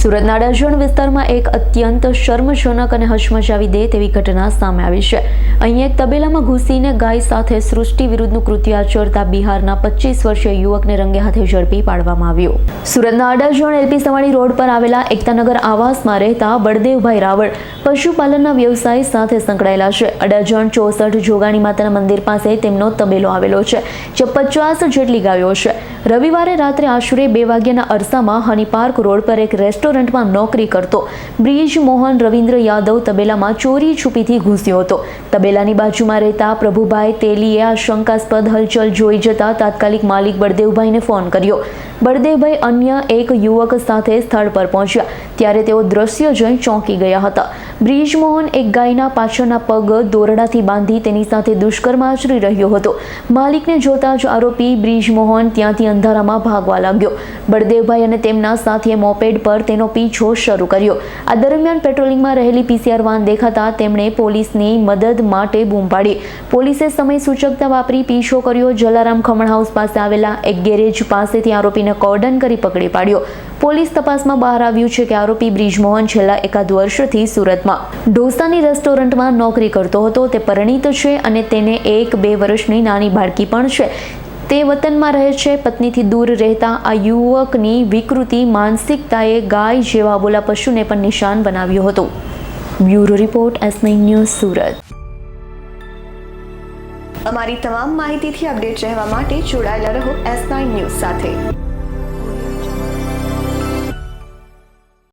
સુરતના અડાજણ વિસ્તારમાં એક અત્યંત શર્મજનક અને હચમચાવી દે તેવી ઘટના સામે આવી છે. અહીં એક તબેલામાં ઘૂસીને ગાય સાથે સૃષ્ટિ વિરુદ્ધનું કૃત્ય આચરતા બિહારના પચીસ વર્ષીય યુવકને રંગે હાથે ઝડપી પાડવામાં આવ્યો. સુરતના અડાજણ એલપી સવાણી રોડ પર આવેલા એકતાનગર આવાસમાં રહેતા બળદેવભાઈ રાવળ પશુપાલનના વ્યવસાય સાથે સંકળાયેલા છે. અડાજણ ચોસઠ જોગાણી માતાના મંદિર પાસે તેમનો તબેલો આવેલો છે, જે પચાસ જેટલી ગાયો છે. રવિવારે રાત્રે આશરે બે વાગ્યાના અરસામાં હની પાર્ક રોડ પર એક રેસ્ટોરન્ટમાં નોકરી કરતો બ્રિજ મોહન રવિન્દ્ર યાદવ તબેલામાં ચોરી છુપીથી ઘૂસ્યો હતો. તબેલાની બાજુમાં રહેતા પ્રભુભાઈ તેલીએ આ શંકાસ્પદ હલચલ જોઈ જતા તાત્કાલિક માલિક બળદેવભાઈને ફોન કર્યો. બળદેવભાઈ અન્ય એક યુવક સાથે સ્થળ પર પહોંચ્યા. ત્યારે તેઓ દ્રશ્ય જોઈ ચોંકી ગયા હતા. બ્રિજમોહન એક ગાયના પાછળના પગ દોરડાથી બાંધી તેની સાથે દુષ્કર્મ આચરી રહ્યો હતો. માલિકને જોતા જ આરોપી બ્રિજમોહન ત્યાંથી અંધારામાં ભાગવા લાગ્યો. બળદેવભાઈ અને તેમના સાથીએ મોપેડ પર તેનો પીછો શરૂ કર્યો. આ દરમિયાન પેટ્રોલિંગમાં રહેલી પીસીઆર વાન દેખાતા તેમણે પોલીસની મદદ માટે બૂમ પાડી. પોલીસે સમય સૂચકતા વાપરી પીછો કર્યો. જલારામ ખમણ હાઉસ પાસે આવેલા એક ગેરેજ પાસેથી આરોપીને કોર્ડન કરી પકડી પાડ્યો. પોલીસ તપાસમાં બહાર આવ્યું છે કે આરોપી બ્રિજમોહન છેલ્લા એકાદ વર્ષથી સુરતમાં ઢોસાની રેસ્ટોરન્ટમાં નોકરી કરતો હતો. તે પરિણીત છે અને તેને એક બે વર્ષની નાની બાળકી પણ છે. તે વતનમાં રહે છે. પત્નીથી દૂર રહેતા આ યુવકની વિકૃતિ, માનસિકતાએ ગાય જેવા બોલા પશુને પણ નિશાન બનાવ્યો હતો. Bureau report, S nine news, Surat. અમારી તમામ માહિતીથી અપડેટ રહેવા માટે જોડાયેલા રહો એસ નાઇન ન્યૂઝ સાથે.